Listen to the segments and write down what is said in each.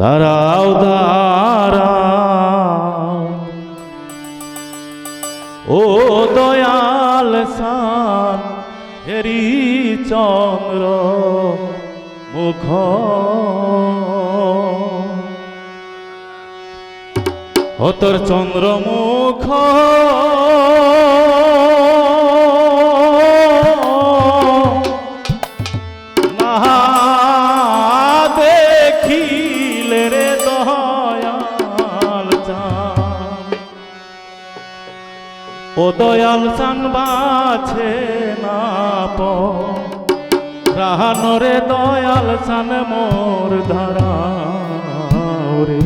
দাঁড়াও দাঁড়াও। ও দয়াল সান হেরি চন্দ্র মুখ। ও তোর চন্দ্রমুখ। ও দয়াল সান বাছে না প রাহানরে দয়াল সান মোর ধারা রে।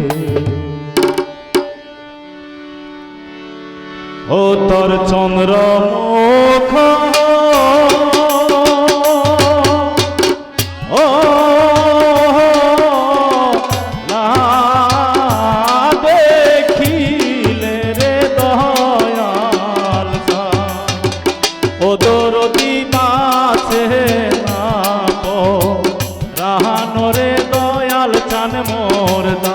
ও তোর চন্দ্র মুখ মনরে দয়াল চান মোর দা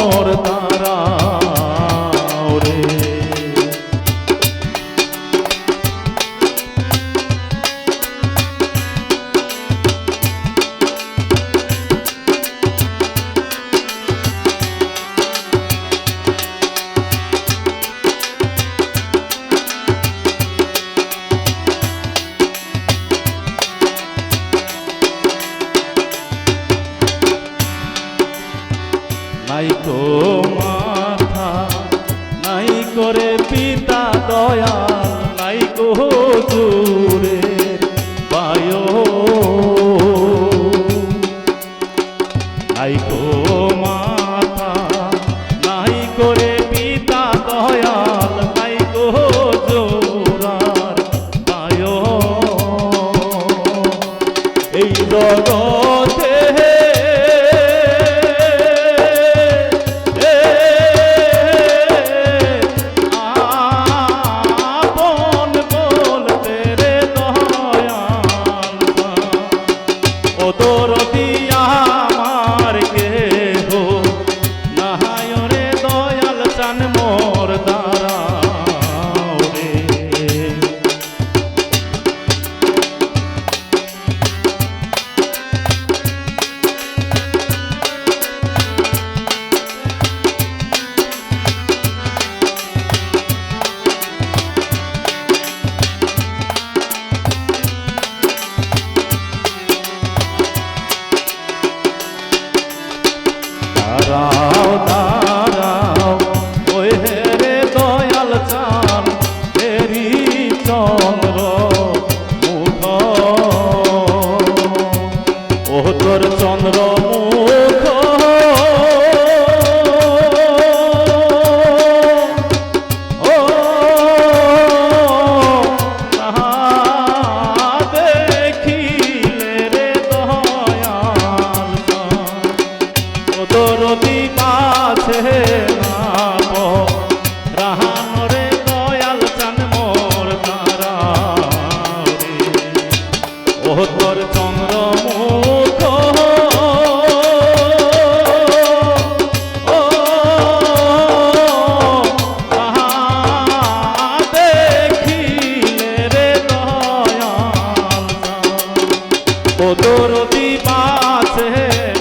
મોર તારા নাই তো মাথা নাই করে পিতা দয়া নাই কো Oh. ज्योति पास है।